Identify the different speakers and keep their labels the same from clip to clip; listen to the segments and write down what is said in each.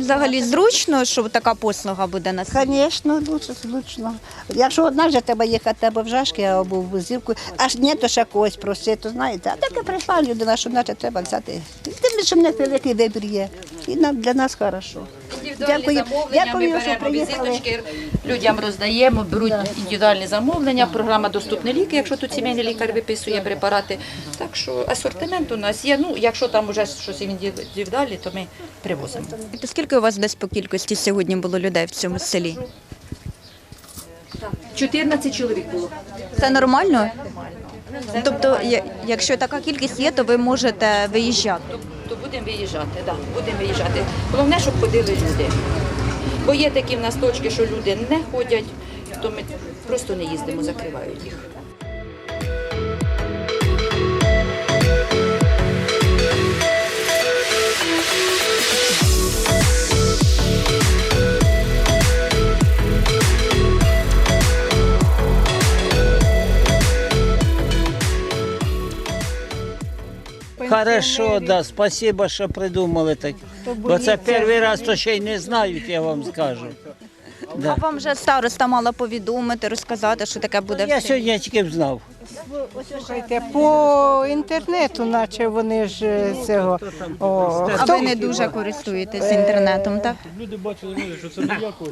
Speaker 1: взагалі зручно, що така послуга буде на селі?
Speaker 2: Звісно, дуже зручно. Якщо одна вже треба їхати або в жашки, або в Бузівку, аж ні, то ще когось просити, то знаєте. А так і прийшла людина, що наче треба взяти. Тим більше в них великий вибір є. І для нас хорошо.
Speaker 3: Індивідуальні
Speaker 2: Дякую.
Speaker 3: замовлення,
Speaker 2: Дякую,
Speaker 3: ми
Speaker 2: що
Speaker 3: беремо
Speaker 2: приїхали.
Speaker 3: візиточки, людям роздаємо, беруть індивідуальні замовлення, програма «Доступні ліки», якщо тут сімейний лікар виписує препарати. Так що асортимент у нас є. Ну, якщо там вже щось індивідуальне, то ми привозимо.
Speaker 1: То Скільки у вас десь по кількості сьогодні було людей в цьому селі?
Speaker 3: 14 чоловік було.
Speaker 1: Це нормально? Тобто, я- якщо така кількість є, то ви можете виїжджати.
Speaker 3: Будемо виїжджати, да, будемо виїжджати. Головне, щоб ходили люди. Бо є такі в нас точки, що люди не ходять, то ми просто не їздимо, закривають їх.
Speaker 4: Хорошо, да, спасибо, що придумали так. Бо це перший раз, то ще й не знають, я вам скажу.
Speaker 1: А вам вже староста мала повідомити, розказати, що таке буде
Speaker 4: Я сьогодні тільки знав.
Speaker 5: Слухайте, по інтернету, наче вони ж е, цього. О,
Speaker 1: А
Speaker 5: хто
Speaker 1: ви не дуже користуєтесь інтернетом, так?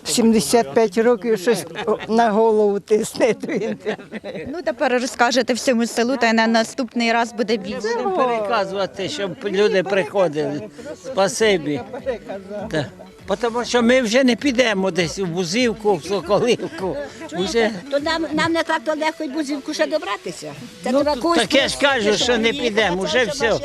Speaker 5: 75 років щось о, на голову тисне то інтернет.
Speaker 1: Ну тепер розкажете всьому селу, та й на наступний раз буде більше.
Speaker 4: Будемо переказувати, щоб люди приходили. Спасибі. Да. Тому що ми вже не підемо десь в Бузівку, в Соколивку. Вже,
Speaker 2: То нам, нам не так то легко й Бузівку ще добратися. Це
Speaker 4: ну,
Speaker 2: треба когось
Speaker 4: так я ж кажу, що не підемо, вже все.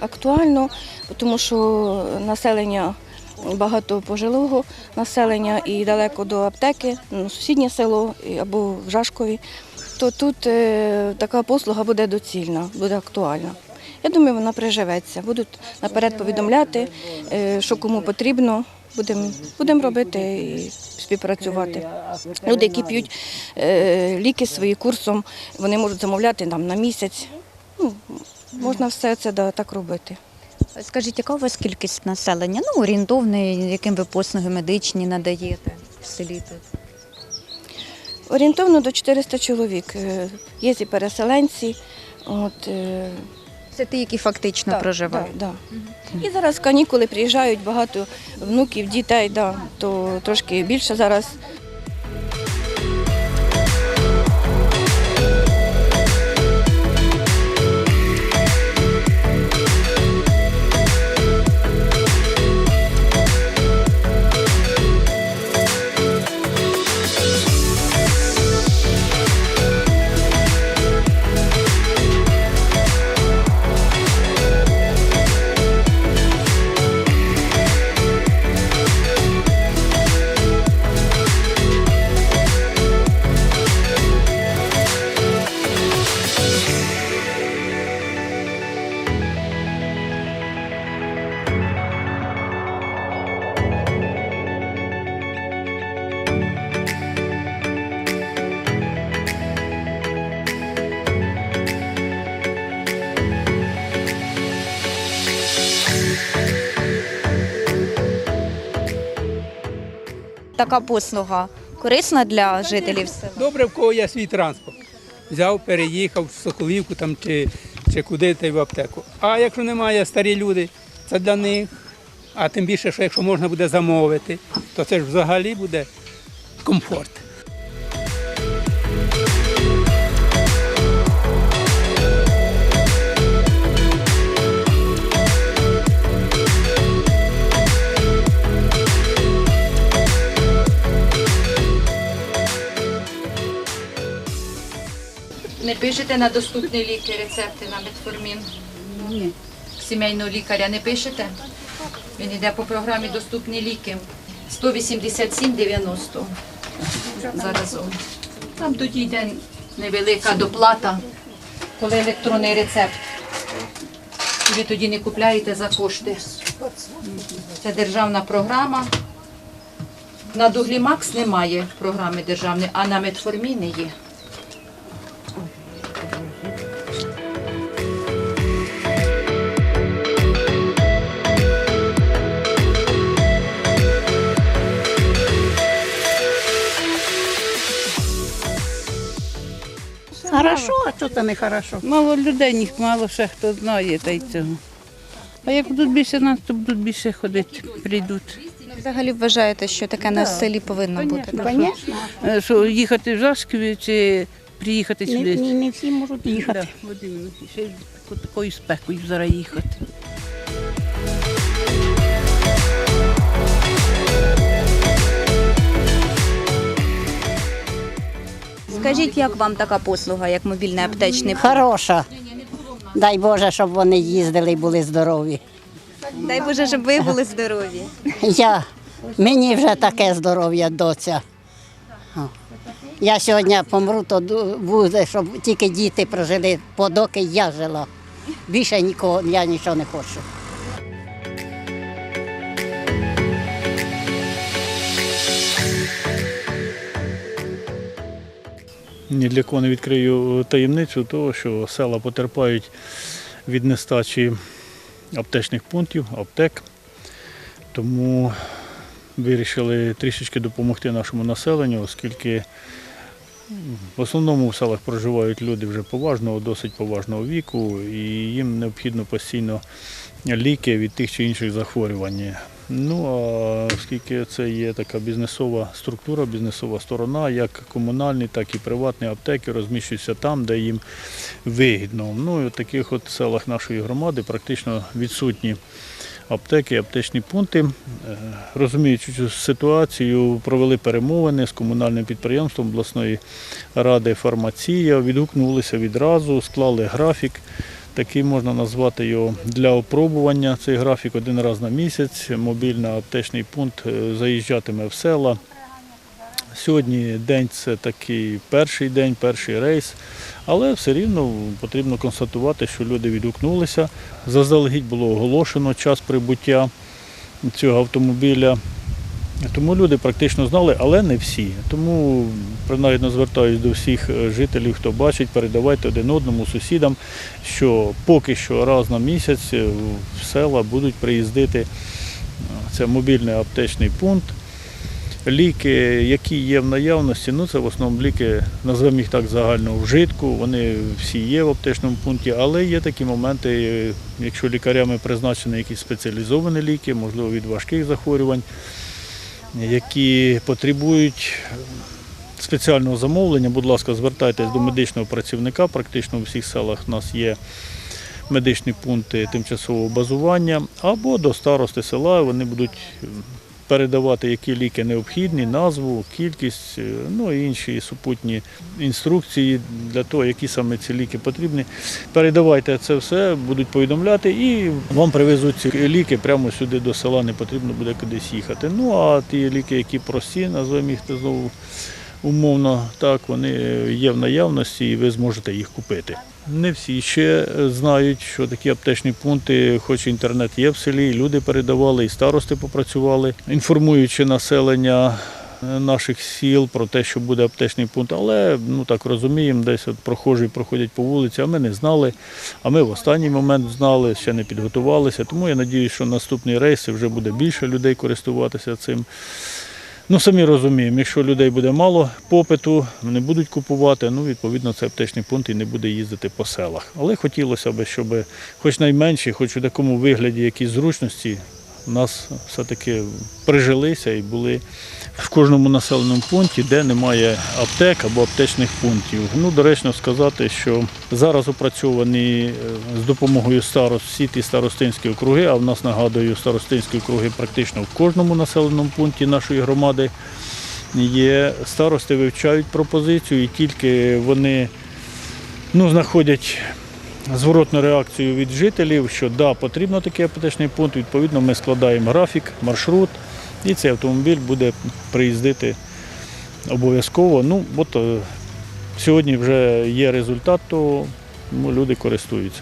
Speaker 6: актуально, тому що населення багато пожилого населення і далеко до аптеки, ну, сусіднє село або в Жашкові, то тут е, така послуга буде доцільна, буде актуальна. Я думаю, вона приживеться. Будуть наперед повідомляти, е, що кому потрібно. Будемо будем робити і співпрацювати. Люди, які п'ють е, ліки свої курсом, вони можуть замовляти нам на місяць. Ну, можна все це так робити.
Speaker 1: Скажіть, яка у вас кількість населення? Ну, орієнтовний, яким ви послуги медичні надаєте в селі тут?
Speaker 6: Орієнтовно до 400 чоловік. Е, Є і переселенці. От, е,
Speaker 1: Це ті, які фактично
Speaker 6: так,
Speaker 1: проживають.
Speaker 6: Да, да. І зараз канікули приїжджають багато внуків, дітей, да, то трошки більше зараз.
Speaker 1: Така послуга корисна для жителів села?
Speaker 7: Добре, в кого є свій транспорт. Взяв, переїхав в Соколівку там, чи, чи куди та й в аптеку. А якщо немає старі люди, це для них. А тим більше, що якщо можна буде замовити, то це ж взагалі буде комфорт.
Speaker 3: Пишете на доступні ліки, рецепти на метформін? Ні. Сімейного лікаря не пишете? Він йде по програмі Доступні ліки. 187,90 заразом. Там тоді йде невелика доплата коли електронний рецепт. І Ви тоді не купляєте за кошти. Це державна програма. На Дуглімакс немає програми державної, а на Метформіни є.
Speaker 2: А це не хорошо?
Speaker 8: Мало людей, їх мало ще хто знає та й цього. А як будуть більше нас, то будуть більше ходити, прийдуть.
Speaker 1: Взагалі вважаєте, що таке на селі повинно бути?
Speaker 2: Звісно.
Speaker 8: Е, Що їхати в Жашківі чи приїхати сюди?
Speaker 2: не, не всі можуть їхати.
Speaker 8: Да, от іменно. Ще й такою спекою зараз їхати.
Speaker 1: Скажіть, як вам така послуга, як мобільний аптечний пункт?
Speaker 2: Хороша. Дай Боже, щоб вони їздили і були здорові.
Speaker 1: Дай Боже, щоб ви були здорові.
Speaker 2: Я, мені вже таке здоров'я доця. Я сьогодні помру, то буде, щоб тільки діти прожили, подоки я жила. Більше нікого, я нічого не хочу.
Speaker 9: Ні для кого не відкрию таємницю того, що села потерпають від нестачі аптечних пунктів, аптек. Тому вирішили трішечки допомогти нашому населенню, оскільки в основному в селах проживають люди вже поважного, досить поважного віку, і їм необхідно постійно ліки від тих чи інших захворювань. Ну а оскільки це є така бізнесова структура, бізнесова сторона, як комунальні, так і приватні аптеки розміщуються там, де їм вигідно. Ну і в таких от селах нашої громади практично відсутні аптеки, аптечні пункти. Е, Розуміючи цю ситуацію, провели перемовини з комунальним підприємством обласної ради фармація, відгукнулися відразу, склали графік. Такий можна назвати його для опробування. Цей графік один раз на місяць. Мобільний аптечний пункт е, заїжджатиме в села. Сьогодні день це такий перший день, перший рейс, але все рівно потрібно констатувати, що люди відгукнулися. Заздалегідь було оголошено час прибуття цього автомобіля. Тому люди практично знали, але не всі. Тому принагідно звертаюся до всіх е, жителів, хто бачить, передавайте один одному сусідам, що поки що раз на місяць е, в села будуть приїздити е, це мобільний аптечний пункт. Ліки, які є в наявності, ну це в основному ліки, назвемо їх так загально вжитку, вони всі є в аптечному пункті, але є такі моменти, якщо лікарями призначені якісь спеціалізовані ліки, можливо від важких захворювань, які потребують спеціального замовлення, будь ласка, звертайтесь до медичного працівника. Практично у всіх селах у нас є медичні пункти тимчасового базування, або до старости села вони будуть передавати, які ліки необхідні, назву, кількість, е, ну і інші супутні інструкції для того, які саме ці ліки потрібні. Передавайте це все, будуть повідомляти і вам привезуть ці ліки прямо сюди до села, не потрібно буде кудись їхати. Ну а ті ліки, які прості, назвемо їх знову умовно, так, вони є в наявності і ви зможете їх купити. Не всі ще знають, що такі аптечні пункти, хоч інтернет є в селі, і люди передавали, і старости попрацювали, інформуючи населення е, наших сіл про те, що буде аптечний пункт. Але ну так розуміємо, десь от прохожі проходять по вулиці, а ми не знали. А ми в останній момент знали, ще не підготувалися. Тому я сподіваюся, що наступні рейси вже буде більше людей користуватися цим. Ну, самі розуміємо, якщо людей буде мало попиту, не будуть купувати, ну, відповідно, цей аптечний пункт і не буде їздити по селах. Але хотілося б, щоб хоч найменші, хоч у такому вигляді якісь зручності, у нас все-таки прижилися і були в кожному населеному пункті, де немає аптек або аптечних пунктів. Ну, доречно сказати, що зараз опрацьовані е, з допомогою старост всі ті старостинські округи, а в нас нагадую, старостинські округи практично в кожному населеному пункті нашої громади є. Старости вивчають пропозицію і тільки вони ну, знаходять зворотну реакцію від жителів, що да, потрібно такий аптечний пункт. Відповідно, ми складаємо графік, маршрут, і цей автомобіль буде приїздити обов'язково. Ну, от е, сьогодні вже є результат то ну, люди користуються.